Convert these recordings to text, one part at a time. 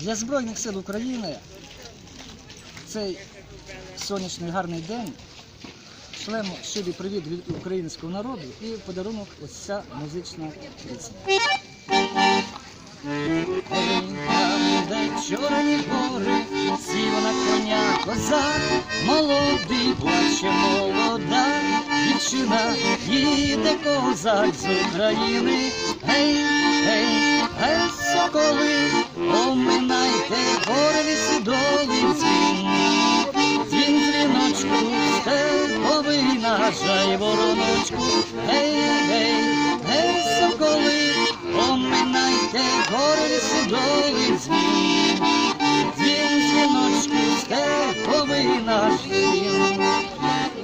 Для Збройних сил України цей сонячний гарний день шлемо щирий привіт від українського народу і подарунок ось ця музична пісня. Чорні гори, сіла на коня козак, молодий плаче молода дівчина, їде козак з України. Гей, гей, гей, соколи, оминайте степовий вороночку. Гей, гей, гей, соколи, оминайте гори доли дзвін. Дзвін дзвіночку, степовий наш дзвін.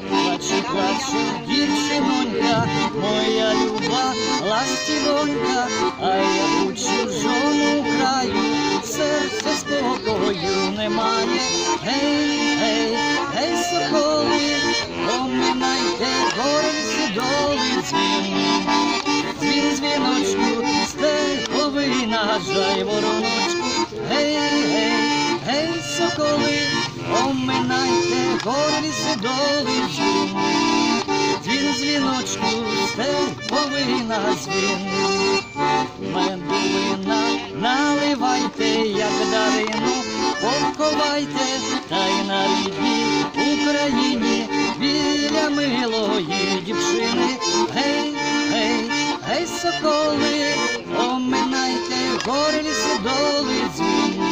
Плаче, плаче, дівчинонька, моя люба ластівонька, а я у чужому краю, серце спокою немає. Гей, гей, гей, соколи, нажай вороночку. Гей, гей, гей, соколи, оминайте гори сідоли дзвін. Дзвін дзвіночку, степовий на дзвін. Медовина наливайте, як дарину, поховайте, та й на рідній Україні біля милої дівчини. Гей, гей, гей, соколи, оминайте гори ліси доли дзвін.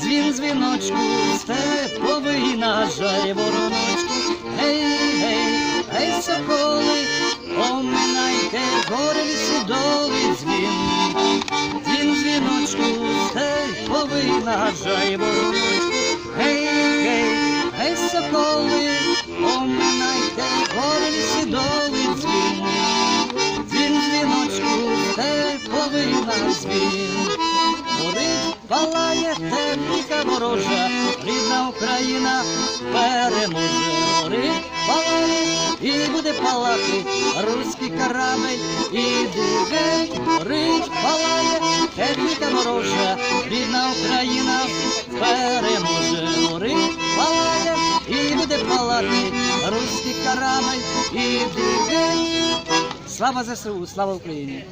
Дзвін дзвіночку, степовий нажай вороночку. Гей, гей, гей, соколи, оминайте гори ліси доли дзвін. Дзвін дзвіночку, степовий нажай вороночку. Степовий на дзвін. Горить, палає техніка ворожа, рідна Україна переможе. Горить, палає і буде палати руський корабель і дивей. Горить, палає техніка ворожа, рідна Україна переможе. Горить, палає і буде палати руський корабель і дивей. Слава ЗСУ, слава Україні!